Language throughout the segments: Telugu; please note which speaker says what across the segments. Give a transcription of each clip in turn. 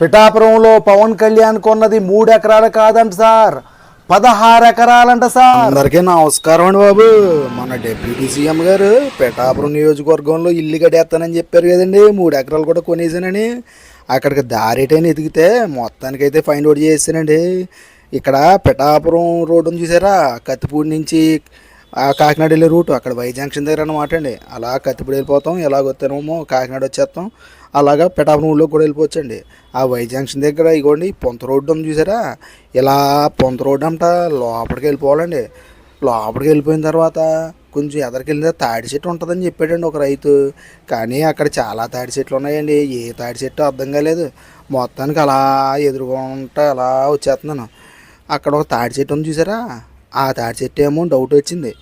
Speaker 1: పిఠాపురంలో పవన్ కళ్యాణ్ కొన్నది మూడు ఎకరాలు కాదంట సార్. పదహారు ఎకరాలంట సార్. అందరికీ నమస్కారం అండి బాబు. మన డిప్యూటీ సీఎం గారు పిఠాపురం నియోజకవర్గంలో ఇల్లు కట్టేస్తానని చెప్పారు కదండి. మూడు ఎకరాలు కూడా కొనేసానని. అక్కడికి దారేటైనా ఎదిగితే మొత్తానికైతే ఫైండ్ అవుట్ చేసానండి ఇక్కడ పిఠాపురం రోడ్డును చూసారా? కత్తిపూడి నుంచి ఆ కాకినాడ వెళ్ళే రూట్ అక్కడ వై జంక్షన్ దగ్గర అనమాట అండి. అలా కత్తిపూడి వెళ్ళిపోతాం ఎలాగొత్తేనేమో కాకినాడ వచ్చేస్తాం. అలాగా పిఠాపురం ఊళ్ళోకి కూడా వెళ్ళిపోవచ్చండి. ఆ వై జంక్షన్ దగ్గర ఇగోండి పొంత రోడ్డు ఉంది చూసారా? ఇలా పొంత రోడ్డు అంట లోపలికి వెళ్ళిపోవాలండి. లోపలికి వెళ్ళిపోయిన తర్వాత కొంచెం ఎదరికి వెళ్ళిన తాడి చెట్టు ఉంటుందని చెప్పాడండి ఒక రైతు. కానీ అక్కడ చాలా తాడి చెట్లు ఉన్నాయండి. ఏ తాడి చెట్టు అర్థం కాలేదు. మొత్తానికి అలా ఎదురుకుంటా అలా వచ్చేస్తున్నాను. అక్కడ ఒక తాడి చెట్టు ఉంది చూసారా? ఆ తాడి చెట్టు ఏమో డౌట్ వచ్చింది.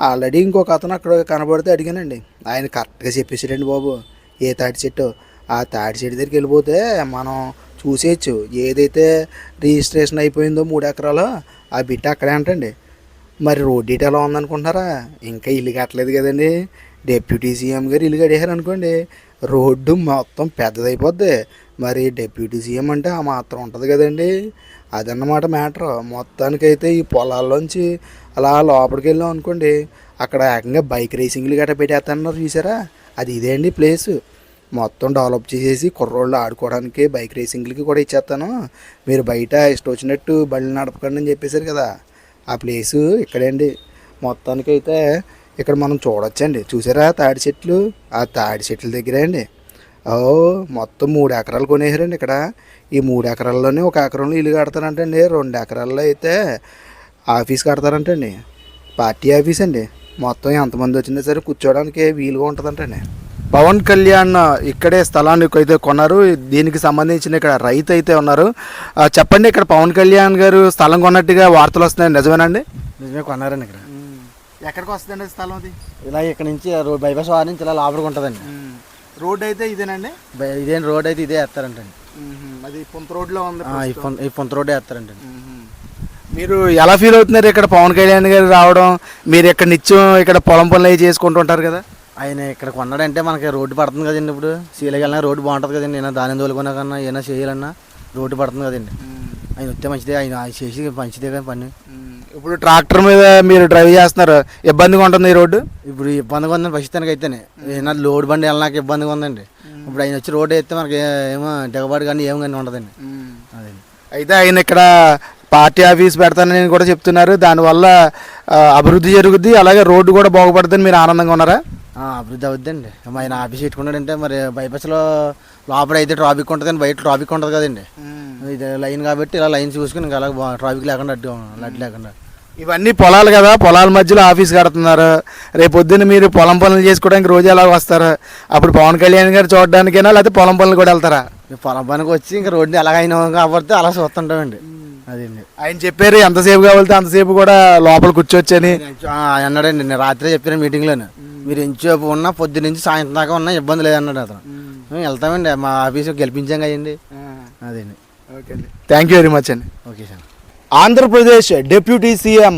Speaker 1: ఆల్రెడీ ఇంకొక అతను అక్కడ కనబడితే అడిగానండి. ఆయన కరెక్ట్గా చెప్పేసాడండి బాబు. ఏ తాడి చెట్టు? ఆ తాడి చెట్టు దగ్గరికి వెళ్ళిపోతే మనం చూసేయచ్చు. ఏదైతే రిజిస్ట్రేషన్ అయిపోయిందో మూడు ఎకరాలు ఆ బిడ్డ అక్కడే అంటండి. మరి రోడ్ డీట్ ఎలా ఉందనుకుంటున్నారా? ఇంకా ఇల్లు కట్టలేదు కదండి. డిప్యూటీ సీఎం గారు ఇల్లు కట్టేశారు అనుకోండి. రోడ్డు మొత్తం పెద్దదైపోద్ది. మరి డిప్యూటీ సీఎం అంటే ఆ మాత్రం ఉంటుంది కదండి. అదన్నమాట మ్యాటర్. మొత్తానికైతే ఈ పొలాల్లోంచి అలా లోపలికి వెళ్ళాం అనుకోండి అక్కడ ఏకంగా బైక్ రేసింగ్లు గట్రా పెట్టేస్తున్నారు చూసారా? అది ఇదే అండి ప్లేసు. మొత్తం డెవలప్ చేసేసి కుర్రోళ్ళు ఆడుకోవడానికి బైక్ రేసింగ్లకి కూడా ఇచ్చేస్తాను మీరు బయట ఇష్టం వచ్చినట్టు బళ్ళు నడపకండి అని చెప్పేశారు కదా. ఆ ప్లేసు ఇక్కడే అండి. మొత్తానికైతే ఇక్కడ మనం చూడొచ్చండి. చూసారా తాడి చెట్లు? ఆ తాడి చెట్ల దగ్గరే అండి. ఓ మొత్తం మూడు ఎకరాలు కొనేసారండి ఇక్కడ. ఈ మూడు ఎకరాల్లోనే ఒక ఎకరంలో ఇల్లు కడతారంటండి. రెండు ఎకరాల్లో అయితే ఆఫీస్ కడతారంటండి. పార్టీ ఆఫీస్ అండి. మొత్తం ఎంతమంది వచ్చినా సరే కూర్చోవడానికి వీలుగా ఉంటుందంటండి. పవన్ కళ్యాణ్ ఇక్కడే స్థలాన్ని అయితే కొన్నారు. దీనికి సంబంధించిన ఇక్కడ రైతు అయితే ఉన్నారు. చెప్పండి ఇక్కడ పవన్ కళ్యాణ్ గారు స్థలం కొన్నట్టుగా వార్తలు వస్తున్నాయి. నిజమేనండి?
Speaker 2: నిజమే కొన్నారండి ఇక్కడ.
Speaker 1: ఎక్కడికి వస్తుందండి స్థలం అది?
Speaker 2: ఇలా ఇక్కడ నుంచి రోడ్ బైపాస్ వారి నుంచి ఇలా లోపలికి ఉంటుందండి.
Speaker 1: రోడ్ అయితే ఇదేనండి
Speaker 2: ఇదేం రోడ్ అయితే ఇదే వేస్తారంటండి.
Speaker 1: అది పొంత రోడ్లో ఉంది
Speaker 2: ఆ, ఈ పొంత రోడ్ వేస్తారంటండి.
Speaker 1: మీరు ఎలా ఫీల్ అవుతున్నారు ఇక్కడ పవన్ కళ్యాణ్ గారు రావడం? మీరు ఇక్కడ నిత్యం ఇక్కడ పొలం పనులు అవి చేసుకుంటూ ఉంటారు కదా?
Speaker 2: ఆయన ఇక్కడ కొన్నాడంటే మనకి రోడ్డు పడుతుంది కదండి ఇప్పుడు. సీలకి వెళ్ళినా రోడ్డు బాగుంటుంది కదండి. ఏమైనా దాని తోలుకున్నా కన్నా ఏమైనా చేయాలన్నా రోడ్డు పడుతుంది కదండి. ఆయన వస్తే మంచిదే ఆయన ఆయన చేసి మంచిదే కానీ పని.
Speaker 1: ఇప్పుడు ట్రాక్టర్ మీద మీరు డ్రైవ్ చేస్తున్నారు ఇబ్బందిగా ఉంటుంది ఈ రోడ్డు?
Speaker 2: ఇప్పుడు ఇబ్బందిగా ఉందండి ప్రస్తుతానికి అయితేనే ఏమైనా లోడ్ బండి వెళ్ళడానికి ఇబ్బందిగా ఉందండి. ఇప్పుడు ఆయన వచ్చి రోడ్డు వేస్తే మనకి ఏమో దిగబాటు కానీ ఏం కానీ ఉండదండి. అదండి
Speaker 1: అయితే ఆయన ఇక్కడ పార్టీ ఆఫీస్ పెడతానని కూడా చెప్తున్నారు. దానివల్ల అభివృద్ధి జరుగుద్ది అలాగే రోడ్డు కూడా బాగుపడుతుందని మీరు ఆనందంగా ఉన్నారా?
Speaker 2: అభివృద్ధి అవుద్దండి. ఆయన ఆఫీస్ పెట్టుకున్నాడంటే మరి బైపాస్లో లోపల అయితే ట్రాఫిక్ ఉంటుంది కానీ బయట ట్రాఫిక్ ఉంటుంది కదండి. ఇది లైన్ కాబట్టి ఇలా లైన్ చూసుకుని ఇంకా అలా ట్రాఫిక్ లేకుండా అడ్డు అడ్డు లేకుండా.
Speaker 1: ఇవన్నీ పొలాలు కదా పొలాల మధ్యలో ఆఫీస్ కడుతున్నారు. రేపు పొద్దున్న మీరు పొలం పనులు చేసుకోవడానికి రోజు ఎలా వస్తారు? అప్పుడు పవన్ కళ్యాణ్ గారు చూడడానికైనా లేకపోతే పొలం పనులు కూడా వెళ్తారా?
Speaker 2: పొలం పనికి వచ్చి ఇంకా రోడ్డు ఎలాగైనా కాబట్టి అలా చూస్తుంటామండి. అదండి.
Speaker 1: ఆయన చెప్పారు ఎంతసేపు కావాలితే అంతసేపు కూడా లోపల కూర్చోవచ్చని.
Speaker 2: అన్నాడండి నేను రాత్రి చెప్పాను మీటింగ్లోనే. మీరు ఎంతసేపు ఉన్నా పొద్దు నుంచి సాయంత్రం దాకా ఉన్నా ఇబ్బంది లేదన్నాడు అతను. మేము. వెళ్తామండి మా ఆఫీసు గెలిపించాం కదండి. అదండి.
Speaker 1: ఓకే అండి. థ్యాంక్ యూ వెరీ మచ్ అండి.
Speaker 2: Okay sir.
Speaker 1: Andhra Pradesh deputy CM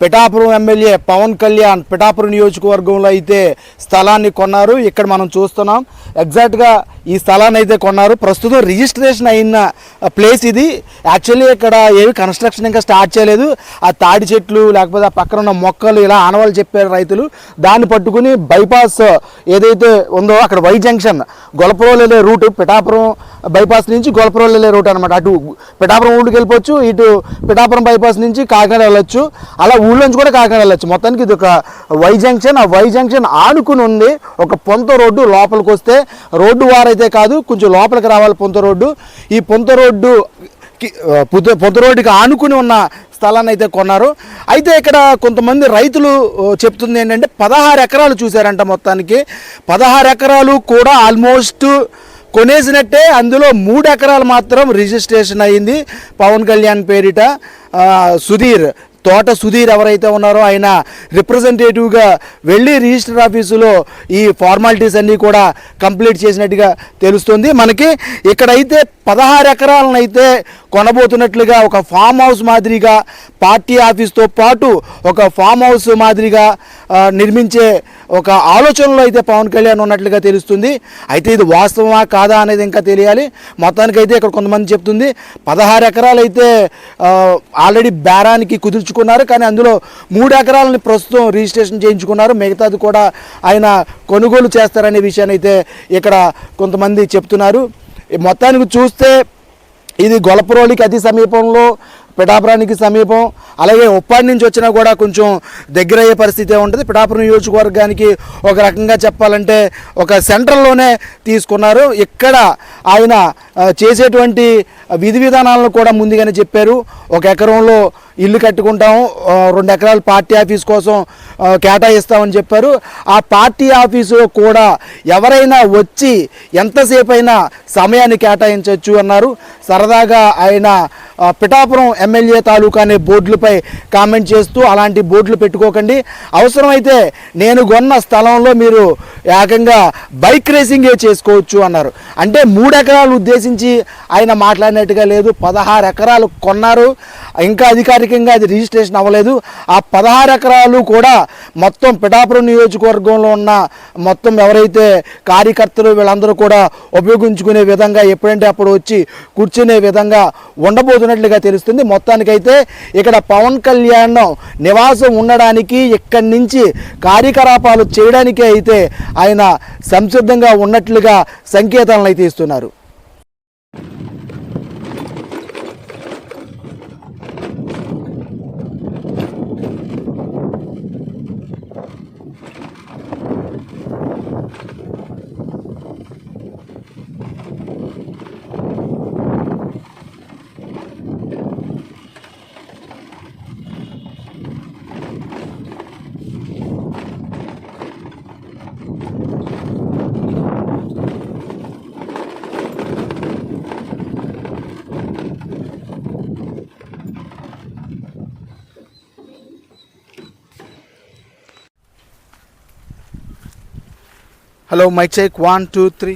Speaker 1: Pithapuram MLA Pawan Kalyan Pithapuram నియోజకవర్గంలో అయితే స్థలాన్ని కొన్నారు. ఇక్కడ మనం చూస్తున్నాం. ఎగ్జాక్ట్గా ఈ స్థలాన్ని అయితే కొన్నారు. ప్రస్తుతం రిజిస్ట్రేషన్ అయిన ప్లేస్ ఇది. యాక్చువల్లీ ఇక్కడ ఏవి కన్స్ట్రక్షన్ ఇంకా స్టార్ట్ చేయలేదు. ఆ తాడి చెట్లు లేకపోతే ఆ పక్కన ఉన్న మొక్కలు ఇలా ఆనవాళ్ళు చెప్పారు రైతులు. దాన్ని పట్టుకుని బైపాస్ ఏదైతే ఉందో అక్కడ వై జంక్షన్ గొలపురం వెళ్ళే రూట్ పిఠాపురం బైపాస్ నుంచి గొలపురం వెళ్ళే రూట్ అనమాట అటు పిఠాపురం ఊళ్ళకి వెళ్ళిపోవచ్చు ఇటు పిఠాపురం బైపాస్ నుంచి కాకినాడ వెళ్ళొచ్చు. అలా ఊళ్ళోంచి కూడా కాకినాడ వెళ్ళొచ్చు. మొత్తానికి ఇది ఒక వై జంక్షన్. ఆ వై జంక్షన్ ఆనుకుని ఉంది. ఒక పొంత రోడ్డు లోపలికి వస్తే రోడ్డు అయితే కాదు కొంచెం లోపలికి రావాలి పొంత రోడ్డు. ఈ పొంత రోడ్డు పొంత పొద్దు రోడ్డుకి ఆనుకుని ఉన్న స్థలాన్ని అయితే కొన్నారు. అయితే ఇక్కడ కొంతమంది రైతులు చెప్తుంది ఏంటంటే పదహారు ఎకరాలు చూశారంట మొత్తానికి. పదహారు ఎకరాలు కూడా ఆల్మోస్ట్ కొనేసినట్టే అందులో మూడు ఎకరాలు మాత్రం రిజిస్ట్రేషన్ అయ్యింది పవన్ కళ్యాణ్ పేరిట. సుధీర్ తోట సుధీర్ ఎవరైతే ఉన్నారో ఆయన రిప్రజెంటేటివ్గా వెళ్ళి రిజిస్టర్ ఆఫీసులో ఈ ఫార్మాలిటీస్ అన్నీ కూడా కంప్లీట్ చేసినట్టుగా తెలుస్తుంది. మనకి ఇక్కడైతే పదహారు ఎకరాలను అయితే కొనబోతున్నట్లుగా ఒక ఫామ్ హౌస్ మాదిరిగా పార్టీ ఆఫీస్తో పాటు ఒక ఫామ్ హౌస్ మాదిరిగా నిర్మించే ఒక ఆలోచనలో అయితే పవన్ కళ్యాణ్ ఉన్నట్లుగా తెలుస్తుంది. అయితే ఇది వాస్తవమా కాదా అనేది ఇంకా తెలియాలి. మొత్తానికి అయితే ఇక్కడ కొంతమంది చెప్తుంది. పదహారు ఎకరాలు అయితే ఆల్రెడీ బేరానికి చేయించుకున్నారు. కానీ అందులో మూడు ఎకరాలని ప్రస్తుతం రిజిస్ట్రేషన్ చేయించుకున్నారు. మిగతాది కూడా ఆయన కొనుగోలు చేస్తారనే విషయాన్ని అయితే ఇక్కడ కొంతమంది చెప్తున్నారు. ఈ మొత్తానికి చూస్తే ఇది గొలపరోలికి అతి సమీపంలో పిఠాపురానికి సమీపం అలాగే ఉప్పాడి నుంచి వచ్చినా కూడా కొంచెం దగ్గర అయ్యే పరిస్థితి ఉంటుంది. పిఠాపురం నియోజకవర్గానికి ఒక రకంగా చెప్పాలంటే ఒక సెంట్రల్లోనే తీసుకున్నారు. ఇక్కడ ఆయన చేసేటువంటి విధి విధానాలను కూడా ముందుగానే చెప్పారు. ఒక ఎకరంలో ఇల్లు కట్టుకుంటాము రెండు ఎకరాలు పార్టీ ఆఫీస్ కోసం కేటాయిస్తామని చెప్పారు. ఆ పార్టీ ఆఫీసులో కూడా ఎవరైనా వచ్చి ఎంతసేపు అయినా సమయాన్ని కేటాయించవచ్చు అన్నారు. సరదాగా ఆయన పిఠాపురం ఎమ్మెల్యే తాలూకా అనే బోర్డులపై కామెంట్ చేస్తూ అలాంటి బోర్డులు పెట్టుకోకండి. అవసరమైతే నేను కొన్న స్థలంలో మీరు ఏకంగా బైక్ రేసింగే చేసుకోవచ్చు అన్నారు. అంటే మూడు ఎకరాలు ఉద్దేశించి ఆయన మాట్లాడినట్టుగా లేదు పదహారు ఎకరాలు కొన్నారు. ఇంకా అధికారికంగా అది రిజిస్ట్రేషన్ అవ్వలేదు. ఆ పదహారు ఎకరాలు కూడా మొత్తం పిఠాపురం నియోజకవర్గంలో ఉన్న మొత్తం ఎవరైతే కార్యకర్తలు వీళ్ళందరూ కూడా ఉపయోగించుకునే విధంగా ఎప్పుడంటే అప్పుడు వచ్చి కూర్చునే విధంగా ఉండబోతున్నట్లుగా తెలుస్తుంది. మొత్తానికైతే ఇక్కడ పవన్ కళ్యాణ్ నివాసం ఉండడానికి ఇక్కడి నుంచి కార్యకలాపాలు చేయడానికి అయితే ఆయన సంసిద్ధంగా ఉన్నట్లుగా సంకేతాలను అయితే ఇస్తున్నారు. Hello mike check one two three